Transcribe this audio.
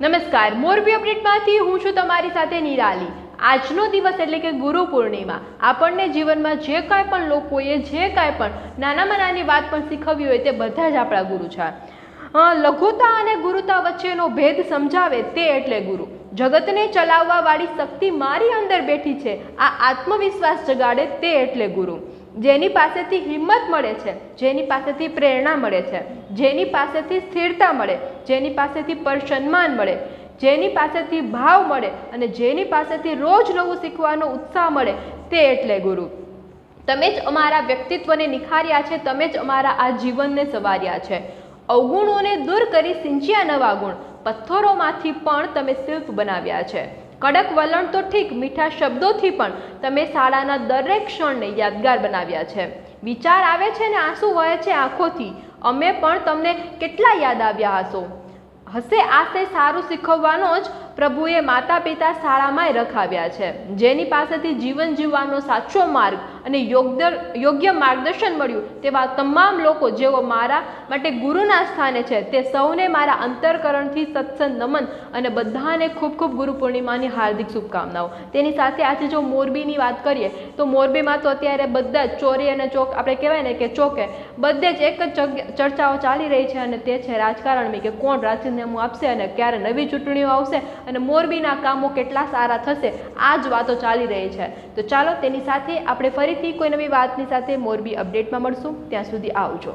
નમસ્કાર મોરબી અપડેટમાંથી હું છું તમારી સાથે નિરાલી. આજનો દિવસ એટલે કે ગુરુ પૂર્ણિમા. આપણને જીવનમાં જે કાંઈ પણ લોકોએ, જે કાંઈ પણ નાનામાં નાની વાત પણ શીખવી હોય તે બધા જ આપણા ગુરુ છે. લઘુતા અને ગુરુતા વચ્ચેનો ભેદ સમજાવે તે એટલે ગુરુ. જગતને ચલાવવા વાળી શક્તિ મારી અંદર બેઠી છે. આ આત્મવિશ્વાસ જગાડે તે એટલે ગુરુ. જેની પાસેથી હિંમત મળે છે, જેની પાસેથી પ્રેરણા મળે છે, જેની પાસેથી સ્થિરતા મળે, જેની પાસેથી પર સન્માન મળે, જેની પાસેથી ભાવ મળે અને જેની પાસેથી રોજ નવું શીખવાનો ઉત્સાહ મળે તે એટલે ગુરુ. તમે જ અમારા વ્યક્તિત્વને નિખાર્યા છે, તમે જ અમારા આ જીવનને સવાર્યા છે. અવગુણોને દૂર કરી સિંચ્યા નવા ગુણ, પથ્થરોમાંથી પણ તમે શિલ્પ બનાવ્યા છે. કડક વલણ તો ઠીક, મીઠા શબ્દોથી પણ તમે શાળાના દરેક ક્ષણને યાદગાર બનાવ્યા છે. વિચાર આવે છે ને આંસુ વહે છે આંખોથી. અમે પણ તમને કેટલા યાદ આવ્યા હશો? હશે આશે સારું શીખવવાનો જ પ્રભુએ માતા પિતા શાળામાંય રખાવ્યા છે, જેની પાસેથી જીવન જીવવાનો સાચો માર્ગ અને યોગ્ય માર્ગદર્શન મળ્યું તેવા તમામ લોકો જેઓ મારા માટે ગુરુના સ્થાને છે, તે સૌને મારા અંતરકરણથી સત્સંગ, નમન અને બધાને ખૂબ ખૂબ ગુરુ પૂર્ણિમાની હાર્દિક શુભકામનાઓ. તેની સાથે આજે જો મોરબીની વાત કરીએ, તો મોરબીમાં તો અત્યારે બધા જ ચોરી અને ચોક, આપણે કહેવાય ને કે ચોકે, બધે જ એક જ ચર્ચાઓ ચાલી રહી છે અને તે છે રાજકારણની કે કોણ રાજીનામું આપશે અને ક્યારે નવી ચૂંટણીઓ આવશે અને મોરબીના કામો કેટલા સારા થશે, આ જ વાતો ચાલી રહી છે. તો ચાલો તેની સાથે આપણે ફરીથી કોઈ નવી વાતની સાથે મોરબી અપડેટમાં મળશું. ત્યાં સુધી આવજો.